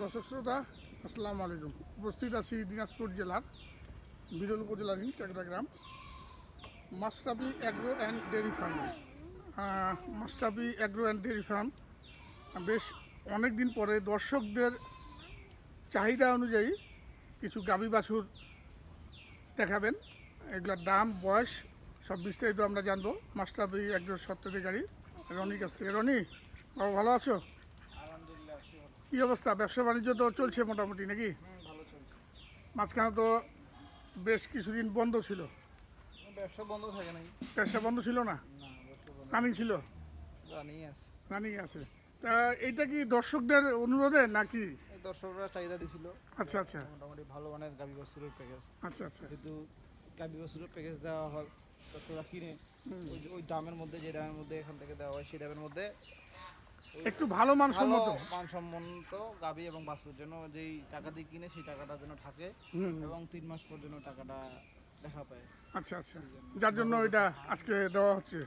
দর্শক শ্রোতা, আসসালামু আলাইকুম। উপস্থিত আছি দিনাজপুর জেলার বিরল উপজেলাধীন টেকরা গ্রাম মাস্টাবি agro and dairy farm মাস্টাবি agro and dairy farm বেশ অনেক দিন পরে দর্শকদের চাহিদা অনুযায়ী কিছু গাভী বাছুর দেখাবেন। এগুলোর দাম, বয়স, সব বিস্তারিত আমরা জানব। মাস্টাবি অ্যাগ্রোর সত্ত্বাধিকারী রনির কাছ থেকে। রনি ভালো আছো। কি অবস্থা? ব্যবসা বাণিজ্য তো চলছে মোটামুটি নাকি? ভালো চলছে। মাঝখানে তো বেশ কিছুদিন বন্ধ ছিল। ব্যবসা বন্ধ থাকে নাই ব্যবসা বন্ধ ছিল না? রানিং ছিল? জানিয়ে আছে। রানিং আছে। তা এইটা কি দর্শকদের অনুরোধে নাকি? দর্শকরা চাহিদা দিছিল। আচ্ছা আচ্ছা। মোটামুটি ভালো মানের গাবি বস্তুরের প্যাকেজ আচ্ছা আচ্ছা। কিন্তু গাবি বস্তুরের প্যাকেজ দেওয়া হয় দর্শকরা কিনে। ওই ওই দামের মধ্যে যে দামের মধ্যে এখান থেকে দেওয়া হয় সেই দামের মধ্যে একটু ভালো মানসম্মত। মানসম্মত গাবি এবং বাস্তুর জন্য যেই টাকা দিয়ে কিনে সেই টাকাটা যেন থাকে এবং তিন মাস পর্যন্ত টাকাটা দেখা পায়। আচ্ছা আচ্ছা। যার জন্য এটা আজকে দেওয়া হচ্ছে।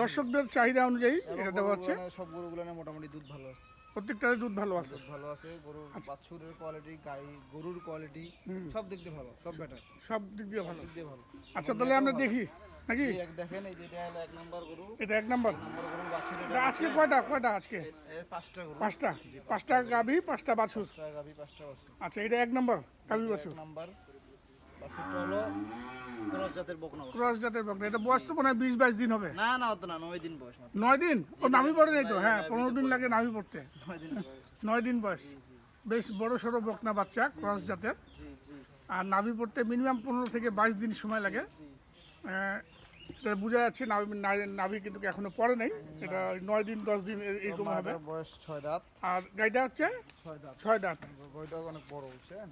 দর্শকদের চাহিদা অনুযায়ী এটা দেওয়া হচ্ছে। সব গরুগুলো মোটামুটি দুধ ভালো আছে। প্রত্যেকটারই দুধ ভালো আছে। ভালো আছে গরুর আচ্ছা। বাছুরের কোয়ালিটি গাই গরুর কোয়ালিটি। সব দিক দিয়ে ভালো সব বেটার সব দিক দিয়ে ভালো। দিক দিয়ে ভালো। আচ্ছা তাহলে আমরা দেখি। নাকি? দেখেন এই যেটা হলো এক নাম্বার গরু। এটা এক নম্বর? এটা আজকে কয়টা কয়টা আজকে? পাঁচটা গরু। পাঁচটা? পাঁচটা গাভী পাঁচটা বাছুর? পাঁচটা গাভি পাঁচটা বাছুর। আচ্ছা এটা এক নম্বর গাভী বাছুর? নাম্বার। বাছুরটা হলো ক্রস জাতের বকনা ক্রস জাতের বকনা। এটা বয়স তো মনে হয় বিশ বাইশ দিন হবে। না না অত না নয় দিন বয়স নয় দিন? ও নামি পড়ে নাই তো হ্যাঁ পনেরো দিন লাগে নামি পড়তে। নয় দিন বয়স। নয় দিন বয়স। বেশ বড় সড়ো বকনা বাচ্চা ক্রস জাতের। আর নাভি পড়তে মিনিমাম পনেরো থেকে বাইশ দিন সময় লাগে। এটা বোঝা যাচ্ছে নাভি কিন্তু এখনও পড়ে নাই। এটা নয় দিন দশ দিন এরকম হবে। বয়স ছয় দাঁত। আর গাড়িটা হচ্ছে ছয় দাঁত। ছয় দাঁত। অনেক বড় বুঝছেন?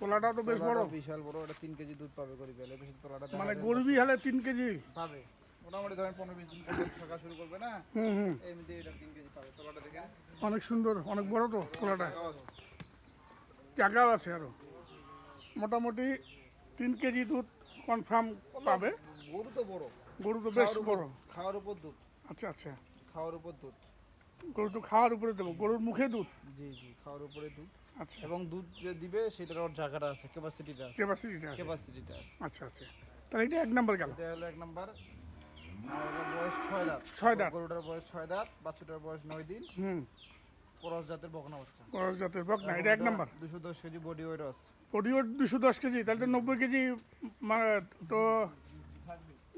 তোলাটাও তো বেশ বড়। বিশাল বড় এটা তিন কেজি দুধ পাবে গরিব এলে বেশি তোলাটা মানে গরবি হলে তিন কেজি। পাবে। মোটামুটি ধরেন পনেরো বিশ দিন থাকা শুরু করবে না? হুম হুম। এমনিতে এটা তিন কেজি পাবে। তোলাটা দেখেন। অনেক সুন্দর অনেক বড় তো তোলাটা। জায়গাও আছে। জায়গাও আছে আরও। মোটামুটি তিন কেজি দুধ কনফার্ম পাবে। গরু তো বড়। গরু তো বেশ বড়। খাওয়ার উপর দুধ। আচ্ছা আচ্ছা। খাওয়ার উপর দুধ। গরু তো খাওয়ার উপরে দেবো গরুর মুখে দুধ। জি জি খাওয়ার উপরে দুধ। আচ্ছা। এবং দুধ যে দিবে সেটার ওর জায়গাটা আছে ক্যাপাসিটিটা আছে। ক্যাপাসিটিটা আছে। ক্যাপাসিটিটা আছে। আচ্ছা আচ্ছা। তাহলে এটা এক নম্বর গেল। এটা হলো এক নাম্বার। বয়স ছয় দাঁত। ছয় দাঁত। গরুটার বয়স ছয় দাঁত বয়স নয় দিন। হুম। জাতের বকনা বাচ্চা। খরচ জাতের এটা এক নম্বর। দুশো দশ কেজি বডি ওয়েট আছে। পডিও দুশো দশ কেজি তাহলে তো নব্বই কেজি তো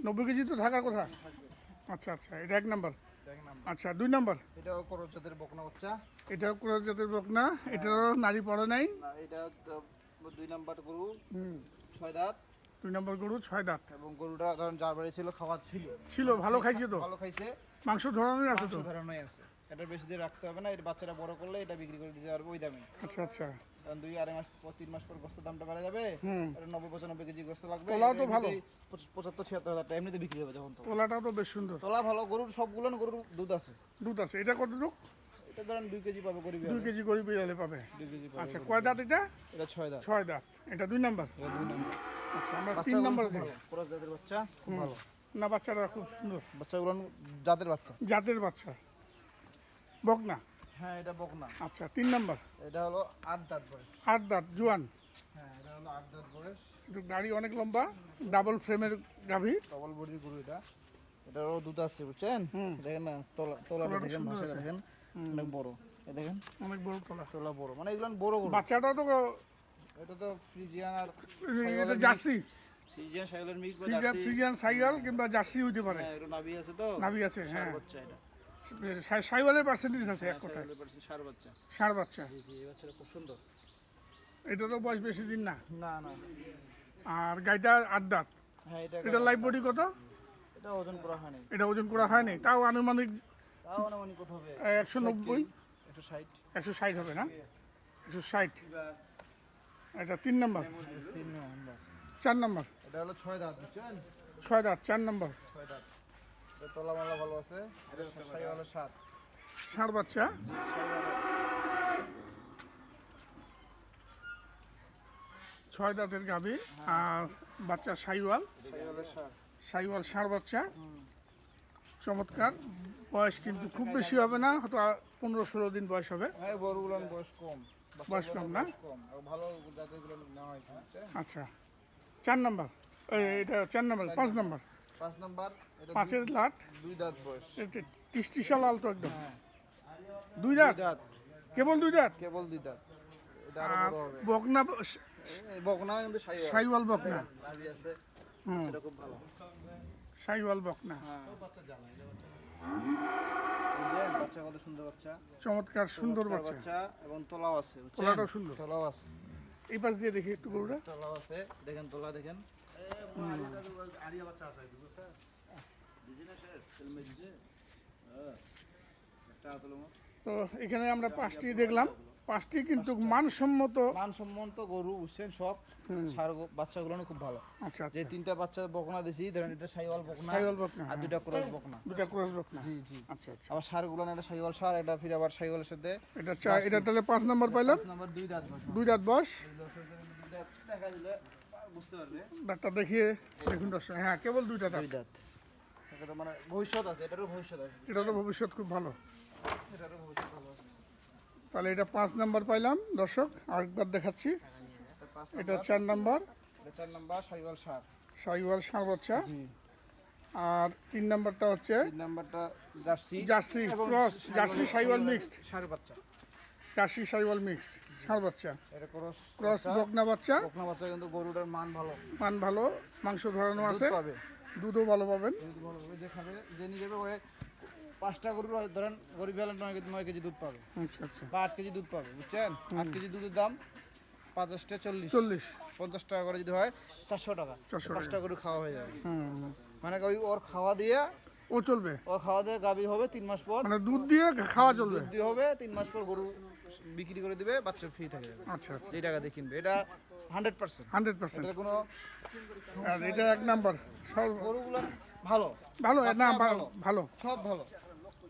নব্বই কেজি তো থাকার কথা? আচ্ছা আচ্ছা এটা এক নম্বর। আচ্ছা দুই নম্বর। এটাও করজ জাতের বকনা বাচ্চা। এটাও ক্রস জাতের বক না এটারও নারী পড়ে নাই। এটা দুই নাম্বার গরু ছয় দাঁত। দুই নম্বর গরু ছয় দাঁত। এবং গরুটা ধরুন যার বাড়ি ছিল খাওয়া ছিল। ছিল ভালো খাইছে তো? ভালো খাইছে। মাংস ধরনের আছে তো? ধরানোই আছে। এটা বেশি দিন রাখতে হবে না এটা বাচ্চাটা বড় করলে এটা বিক্রি করে দিতে পারবে ওই দামে। আচ্ছা আচ্ছা। কারণ দুই আড়াই মাস পর তিন মাস পর গোস্তের দামটা বেড়ে যাবে এটা নব্বই পঁচানব্বই কেজি গোস্ত লাগবে তোলাও তো ভালো। পঁচাত্তর ছিয়াত্তর হাজার টাকা এমনিতে বিক্রি হবে যখন তোলাটাও তো বেশ সুন্দর। তোলা ভালো গরুর সবগুলো গরুর দুধ আছে। দুধ আছে। এটা কত কতটুকু? এটা ধরেন দুই কেজি পাবে গরিব দুই কেজি করে বিড়ালে পাবে। দুই কেজি পাবে আচ্ছা কয় দাঁত এটা? এটা ছয় দাঁত। ছয় দাঁত। এটা দুই নাম্বার? এটা দুই নম্বর। আচ্ছা আমরা তিন নাম্বার ভালো পুরো জাতের বাচ্চা খুব ভালো। না বাচ্চাটা খুব সুন্দর। বাচ্চাগুলো জাতের বাচ্চা। জাতের বাচ্চা। বক না হ্যাঁ এটা বকনা। আচ্ছা তিন নাম্বার। এটা হলো আট দাঁত বয়স। আট দাঁত জোয়ান। হ্যাঁ এটা হলো আট দাঁত বয়স। গাড়ি অনেক লম্বা ডাবল ফ্রেমের গাভী। ডবল বডির গরু এটা। এটারও দুধ আছে বুঝছেন? দেখেন না তোলা তোলাটা তোলাটা দেখেন সুন্দর দেখেন অনেক বড়। এ দেখেন অনেক বড় তোলা। তোলা বড়। মানে এগুলো বড় গরু। বাচ্চাটা তো এটা তো ফ্রিজিয়ান আর এটা জার্সি। ফ্রিজিয়ান সাইলের মিক্স বা জার্সি। ফ্রিজিয়ান সাইকেল কিংবা জার্সি হইতে পারে। হ্যাঁ এটা নাভি আছে তো? নাভি আছে হ্যাঁ। বাচ্চা এটা। সাইওয়ালের পার্সেন্টেজ আছে এক কথায় সাইলের পার্সেন্ট ষাঁড় বাচ্চা। ষাঁড় বাচ্চা। জি জি এই বাচ্চাটা খুব সুন্দর। এটা তো বয়স বেশি দিন না? না না। আর আট দাঁত। হ্যাঁ এটা এটা বডি কত? এটা ওজন করা হয়নি এটা ওজন করা হয়নি তাও আনুমানিক তাও মানে কত হবে? একশো নব্বই। ষাট। একশো ষাট হবে না? একশো ষাট। এটা তিন নম্বর। তিন নম্বর। চার নম্বর। এটা হলো ছয় দাঁত বুঝছেন? ছয় দাঁত চার নম্বর। ছয় দাঁত। এটা তলা মালা ভালো আছে? হলো সাত ষাঁড় বাচ্চা? ছয় দাঁতের গাভী আর বাচ্চা সাইওয়াল। সাইওয়াল ষাঁড় বাচ্চা। চমৎকার। বয়স কিন্তু খুব বেশি হবে না হয়তো পনেরো ষোলো দিন বয়স হবে। হ্যাঁ বয়স কম। বয়স কম না? ভালো? আচ্ছা। চার নম্বর। এটা চার নাম্বার পাঁচ নাম্বার। পাঁচ নাম্বার পাঁচের লাট। দুই- দাঁত বয়স। টিসটিসা লাল তো একদম। হ্যাঁ। দুই দাঁত? দাঁত। কেবল দুই দাঁত? কেবল দুই দাঁত। বকনা বকনা কিন্তু সাইওয়াল। বকনা। হুম। সাইওয়াল বকনা। হ্যাঁ। বাচ্চা কত সুন্দর বাচ্চা। চমৎকার সুন্দর বাচ্চা। এবং তোলাও আছে? তোলাটাও সুন্দর। তোলাও আছে। এই পাশ দিয়ে দেখি একটু গরুটা। তোলাও আছে। দেখেন তোলা দেখেন। তো এখানে আমরা পাঁচটি দেখলাম। পাঁচটি কিন্তু মানসম্মত মানসম্মত গরু বুঝছেন? সব সার বাচ্চাগুলো খুব ভালো। আচ্ছা যে আচ্ছা। তিনটা বাচ্চা বকনা দিছি ধরেন এটা সাইওয়াল বকনা সাইওয়াল বকনা আর হ্যাঁ। দুটা ক্রস বকনা। দুটা ক্রস বকনা। জি জি। আচ্ছা আচ্ছা। আবার সারগুলো একটা সাইওয়াল সার এটা ফির আবার সাইওয়ালের সাথে এটা চা এটা তাহলে পাঁচ নম্বর পাইলাম? পাঁচ নাম্বার দুই দাঁত বসে। দুই দাঁত দাঁত। দেখা দিলে বুঝতে পারবে ডাক্তার দেখিয়ে দেখুন দর্শক হ্যাঁ কেবল দুইটা দাঁত। দুই দাঁত। এটা মানে ভবিষ্যৎ আছে এটারও ভবিষ্যৎ আছে। এটা তো ভবিষ্যৎ খুব ভালো। এটারও ভবিষ্যৎ ভালো আছে। তাহলে এটা পাঁচ নাম্বার পাইলাম দর্শক আরেকবার দেখাচ্ছি। এটা চার নাম্বার। এটা চার নাম্বার সাইওয়াল সার। সাইওয়াল ষাঁড় বাচ্চা আর তিন নাম্বারটা হচ্ছে তিন নাম্বারটা Jersey Jersey cross Jersey Sahiwal mixed. সার বাচ্চা। Jersey Sahiwal mixed. ষাঁড় বাচ্চা। এটা ক্রস ক্রস বকনা বাচ্চা। বকনা বাচ্চা কিন্তু গরুটার মান ভালো। মান ভালো মাংস ধরানো আছে। পাবে। দুধও ভালো পাবেন। ভালো পাবে। যে খাবে যে নিয়ে যাবে ওই পাঁচটা গরুর ধরেন গরিব হলে নয় কেজি নয় কেজি দুধ পাবে। আচ্ছা আচ্ছা। বা আট কেজি দুধ পাবে বুঝছেন? আট কেজি দুধের দাম পঞ্চাশটা চল্লিশ। চল্লিশ। পঞ্চাশ টাকা করে যদি হয় চারশো টাকা। 400 পাঁচটা গরু খাওয়া হয়ে যাবে। মানে ওই ওর খাওয়া দিয়ে ও চলবে? ওর খাওয়া দিয়ে গাভী হবে তিন মাস পর। মানে দুধ দিয়ে খাওয়া চলবে? দুধ দিয়ে হবে তিন মাস পর গরু বিক্রি করে দিবে বাচ্চা ফ্রি থাকে আচ্ছা আচ্ছা। যেই টাকা দিয়ে কিনবে এটা হান্ড্রেড পার্সেন্ট হান্ড্রেড পার্সেন্ট এটা কোনো আর এটা এক নাম্বার। সব গরুগুলো ভালো। ভালো না ভালো ভালো। সব ভালো।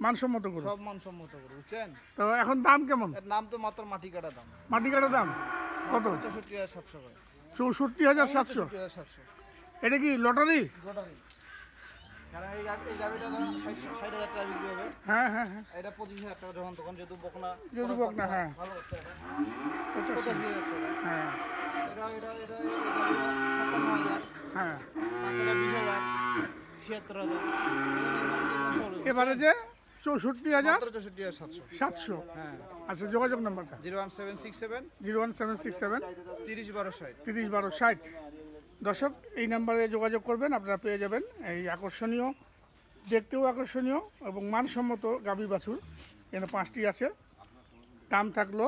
মানসম্মত করো সব মানসম্মত গরু বুঝছেন? তো এখন দাম কেমন? এর নাম তো মাত্র মাটি কাটা দাম। মাটি কাটার দাম? কত? চৌষট্টি হাজার সাতশো করে। চৌষট্টি হাজার সাতশো। চৌষট্টি হাজার সাতশো। এটা কি লটারি? লটারি। কারণ এই ধরুন ষাট হাজার টাকা বিক্রি হবে। হ্যাঁ হ্যাঁ হ্যাঁ। এটা পঁচিশ হাজার টাকা যখন তখন যেহেতু বকনা যেহেতু বকনা, হ্যাঁ। ভালো হচ্ছে পঁচাশি। পঁচাশি হাজার টাকা। হ্যাঁ। এটা এটা এটা ছাপ্পান্ন হাজার। হ্যাঁ। বিশ হাজার ছিয়াত্তর হাজার। এবারে যে চৌষট্টি হাজার? চৌষট্টি হাজার সাতশো। সাতশো? হ্যাঁ। আচ্ছা যোগাযোগ নাম্বারটা? Zero one seven six seven. Zero one seven six seven. তিরিশ বারো ষাট। তিরিশ বারো ষাট। দর্শক, এই নাম্বারে যোগাযোগ করবেন, আপনারা পেয়ে যাবেন এই আকর্ষণীয়, দেখতেও আকর্ষণীয় এবং মানসম্মত গাভী বাছুর। এখানে পাঁচটি আছে। দাম থাকল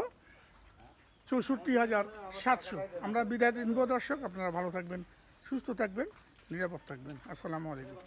চৌষট্টি হাজার সাতশো। আমরা বিদায় দিনব দর্শক, আপনারা ভালো থাকবেন, সুস্থ থাকবেন, নিরাপদ থাকবেন। আসসালামু আলাইকুম।